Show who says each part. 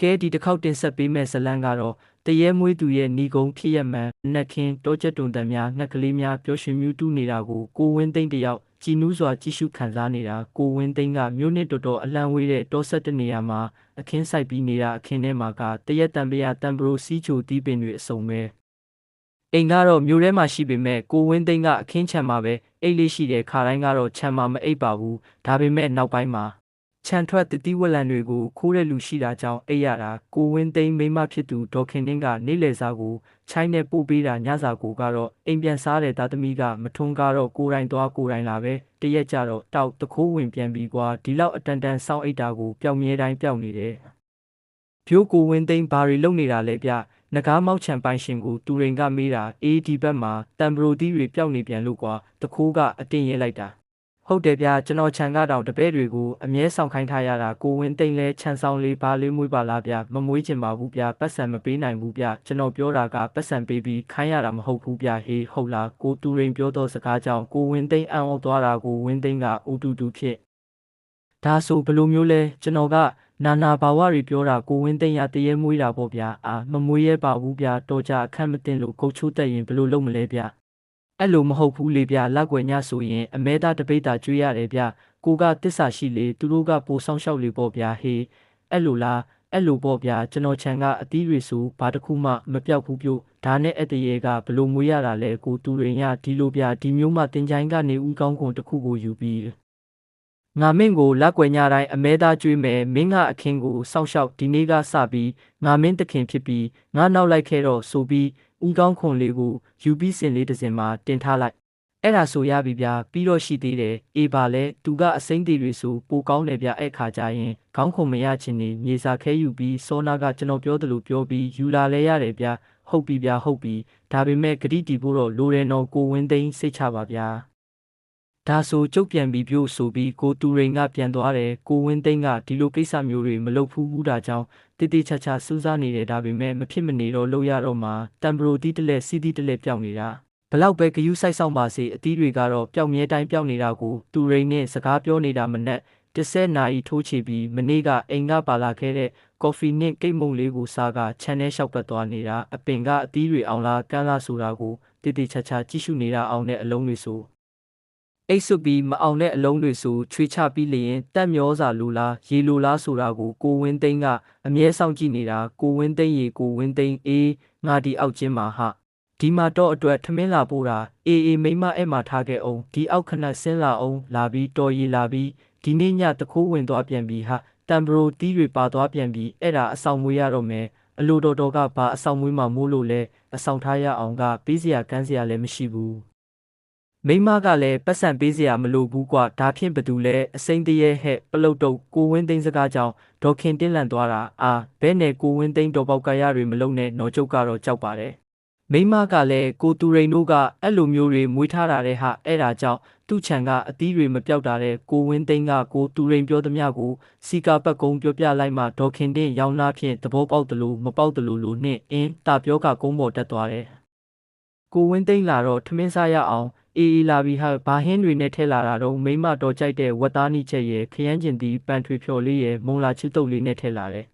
Speaker 1: ကဲဒီတစ်ခေါက်တင်ဆက်ပေးမဲ့ဇတ်လန်းကတော့တရဲမွေးသူရဲ့ဏီကုံဖြစ်ရမှန်နက်ခင်းတောချက်တုံတန်များငှက်ကလေးများပျော်ရွှင်မြူးတူးနေတာကိုကိုဝင်းသိန်းတယောက်ကြည်နူးစွာကြည့်ရှုခံစားနေတာကိုဝင်းသိန်းကမြို့နှစ်တော်တော်အလံဝေးတဲ့တောဆက်တနေရာမှာအခင်းဆိုင်ပြီးနေတာအခင်းထဲမှာကတရက်တံပရာတံပရိုစီးချိုတီးပင်တွေအစုံပဲအိမ်ကတော့မြို့ထဲမှာရှိပေမဲ့ကိုဝင်းသိန်းကအခင်းချမ်းမှာပဲအိတ်လေးရှိတဲ့ခါတိုင်းကတော့ချမ်းမှာမအိပ်ပါဘူးဒါပေမဲ့နောက်ပိုင်းမှာ ခြံထွက်တတိဝလံတွေကိုခိုးတဲ့လူရှိတာကြောင့်အိပ်ရတာကိုဝင်းသိန်းမိန်းမဖြစ်သူဒေါက်ခင်တင်းကနေလေစာကိုချိုင်းနဲ့ပို့ပေးတာညစာကိုကတော့အိမ်ပြန်စားတဲ့သားသမီးကမထွန်းကားတော့ကိုယ်တိုင်သွားကိုယ်တိုင်လာပဲတရက်ကြတော့တောက်တခိုးဝင်ပြန်ပြီးကွာဒီလောက်အတန်တန်စောင်းအိတ်တာကိုပျောက်မြဲတိုင်းပျောက်နေတယ်ဖြိုးကိုဝင်းသိန်းဘာတွေလုပ်နေတာလဲဗျနဂါးမောက်ချံပိုင်ရှင်ကိုတူရင်ကမေးတာအေးဒီဘက်မှာတမ်ဘရိုတီးတွေပျောက်နေပြန်လို့ကွာတခိုးကအတင်းရဲလိုက်တာ ဟုတ်တယ်ဗျာကျွန်တော်ခြံကတော့တပည့်တွေကိုအမြဲဆောင်ခိုင်းထားရတာကိုဝင်းတိန်လဲခြံဆောင်လေးပါလေးမွေးပါလားဗျာမမွေးချင်ပါဘူးဗျာပတ်စံမပေးနိုင်ဘူးဗျာကျွန်တော်ပြောတာကပတ်စံပေးပြီးခိုင်းရတာမဟုတ်ဘူးဗျာဟေးဟုတ်လားကိုတူရင်ပြောတော့စကားကြောင့်ကိုဝင်းတိန်အံ့ဩသွားတာကိုဝင်းတိန်ကအိုတူတူဖြစ်ဒါဆိုဘယ်လိုမျိုးလဲကျွန်တော်ကနာနာဘာဝတွေပြောတာကိုဝင်းတိန်ရတရေမွေးတာပေါ့ဗျာအာမမွေးရပါဘူးဗျာတော်ကြအခန့်မတင်လို့ကုတ်ချိုးတက်ရင်ဘယ်လိုလုပ်မလဲဗျာ အဲ့လိုမဟုတ်ဘူးလေဗျလက်ွယ်ညဆိုရင်အမဲသားတပိတ်တာကျွေးရတယ်ဗျကိုကတစ္ဆာရှိလေသူတို့ကပိုဆောင်လျှောက်လေပေါ့ဗျာဟေးအဲ့လိုလားအဲ့လိုပေါ့ဗျာကျွန်တော်ခြံကအသီးတွေဆိုဘာတစ်ခုမှမပြောက်ဘူးပြုတ်ဒါနဲ့အတရေကဘလို့မွေးရတာလဲကိုတူရင်ရဒီလိုဗျာဒီမျိုးမှတင်ချိုင်းကနေဥကောင်းခွန်တစ်ခုကိုယူပြီးငါမင်းကိုလက်ွယ်ညတိုင်းအမဲသားကျွေးမယ်မင်းကအခင်းကိုစောင့်ရှောက်ဒီနေ့ကစပြီးငါမင်းတခင်ဖြစ်ပြီးငါနောက်လိုက်ခဲ့တော့ဆိုပြီး ဦးကောင်းခွန်လေးကိုယူပြီးစင်လေးတစ်စင်မှာတင်ထားလိုက်အဲ့ဒါဆိုရပြီဗျာပြီးတော့ရှိသေးတယ်အေးပါလဲသူကအစိမ့်သေးတွေဆိုပိုကောင်းတယ်ဗျာအဲ့ခါကျရင်ခေါင်းခုံမရချင်နေမြေစာခဲယူပြီးစောနာကကျွန်တော်ပြောသလိုပြောပြီးယူလာလဲရတယ်ဗျာဟုတ်ပြီဗျာဟုတ်ပြီဒါပေမဲ့ဂတိတီဖို့တော့လိုတယ်နော်ကိုဝင်းသိန်းစိတ်ချပါဗျာ ဒါဆိုကျုပ်ပြန်ပြီးပြို့ဆိုပြီးကိုတူရိန်ကပြန်သွားတယ်ကိုဝင်းသိန်းကဒီလိုကိစ္စမျိုးတွေမလုပ်ဘူးဘူးဒါကြောင့်တိတိကျကျစူးစမ်းနေတယ်ဒါပေမဲ့မဖြစ်မနေတော့လုပ်ရတော့မှတမ်ဘရိုတီးတလဲစီးတီးတလဲပျောက်နေတာဘလောက်ပဲဂယုစိုက်ဆောင်ပါစေအသီးတွေကတော့ပျောက်မြဲတိုင်းပျောက်နေတာကိုတူရိန်နဲ့စကားပြောနေတာမနဲ့တစ်ဆက်နာရီထိုးချပြီးမနေ့ကအိမ်ကပါလာခဲ့တဲ့ကော်ဖီနဲ့ကိတ်မုံလေးကိုစားကခြံထဲလျှောက်ပတ်သွားနေတာအပင်ကအသီးတွေအောင်လားကန်းလားဆိုတာကိုတိတိကျကျကြည့်ရှုနေတာအောင်တဲ့အလုံးတွေဆို အိတ်ဆွပြီးမအောင်တဲ့အလုံးတွေဆိုချွေချပြီးလျင်တက်မျောစာလိုလားရေလိုလားဆိုတာကိုကိုဝင်းသိန်းကအမြဲစောင့်ကြည့်နေတာကိုဝင်းသိန်းရေကိုဝင်းသိန်းအေးငါဒီအောက်ချင်းမှာဟာဒီမှာတော့အတွက်ထမင်းလာပို့တာအေးအေးမိမအဲ့မှာထားခဲ့အောင်ဒီအောက်ခဏဆင်းလာအောင်လာပြီးတော်ရီလာပြီးဒီနေ့ညတခိုးဝင်သွားပြန်ပြီဟာတမ်ဘရိုတီးတွေပါသွားပြန်ပြီအဲ့ဒါအဆောင်မွေးရတော့မယ်အလိုတော်တော်ကဘာအဆောင်မွေးမှာမိုးလို့လဲအဆောင်ထားရအောင်ကပေးစရာကမ်းစရာလည်းမရှိဘူး မိမကလည်းပတ်စံပေးစရာမလိုဘူးကွာဒါဖြင့်ဘသူလဲအစိမ့်တရဲဟဲ့ပလုတ်တုတ်ကိုဝင်းသိန်းစကားကြောင့်ဒေါခင်တင်းလန့်သွားတာအာဘဲနဲ့ကိုဝင်းသိန်းတော်ပေါက်ကာရတွေမလုံနဲ့နော်ကျုပ်ကတော့ကြောက်ပါတယ်မိမကလည်းကိုတူရိန်တို့ကအဲ့လိုမျိုးတွေမွေးထားတာတဲ့ဟာအဲ့ဒါကြောင့်သူ့ခြံကအသီးတွေမပြောက်တာတဲ့ကိုဝင်းသိန်းကကိုတူရိန်ပြောသမျှကိုစီကာပတ်ကုံပြောပြလိုက်မှဒေါခင်တင်းရောင်းလာဖြင့်သဘောပေါက်တယ်လို့မပေါက်တယ်လို့လို့နှင့်အင်းတာပြောကကုန်းပေါ်တက်သွားတယ်ကိုဝင်းသိမ့်လာတော့ထမင်းစားရအောင် အေးအေးလာပြီးဟာဘာဟင်းတွေနဲ့ထဲလာတာတော့မိမတော်ကြိုက်တဲ့ဝက်သားနီချက်ရဲ့ခရမ်းကျင်သီးပန်ထွေဖြော်လေးရဲ့မုံလာချစ်တုပ်လေးနဲ့ထဲလာတယ်